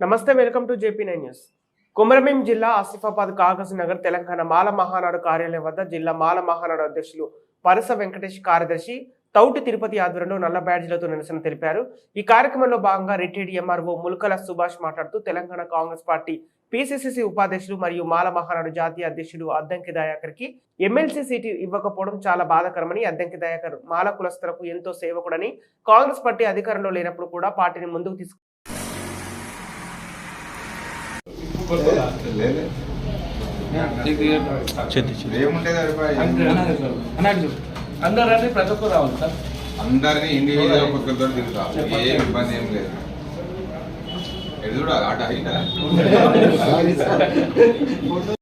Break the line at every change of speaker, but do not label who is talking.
నమస్తే welcome to JP nine news. Komarambheem జిల్లా ఆసిఫాబాద్ కాగజ్ నగర్ తెలంగాణ మాల మహానాడు కార్యాలయం వద్ద జిల్లా మాల మహానాడు అధ్యక్షులు పరస వెంకటేష్ కార్యదర్శి తౌటి తిరుపతి ఆధ్వర్యంలో నల్ల బ్యాడ్జీలతో నిరసన తెలిపారు. ఈ కార్యక్రమంలో భాగంగా రిటైర్డ్ ఎంఆర్ఓ ముల్కల సుభాష్ మాట్లాడుతూ తెలంగాణ కాంగ్రెస్ పార్టీ పిసిసిసి ఉపాధ్యక్షులు మరియు మాల మహానాడు జాతీయ అధ్యక్షుడు అద్దంకి దయాకర్కి ఎమ్మెల్సీ సీటు ఇవ్వకపోవడం చాలా బాధాకరమని అద్దంకి దయాకర్ మాల కులస్తులకు ఎంతో సేవకుడని కాంగ్రెస్ పార్టీ అధికారంలో లేనప్పుడు కూడా పార్టీని ముందుకు తీసుకు
లేదు. ఏముంటే సరిపోయి.
అందరూ రండి ప్రతి ఒక్కరు రావాలి సార్
అందరినీ ఇండివిజువల్ ఒక్కొక్కరితో తిరుగుతా ఏ ఇబ్బంది ఏం లేదు చూడాలి ఆట అయినా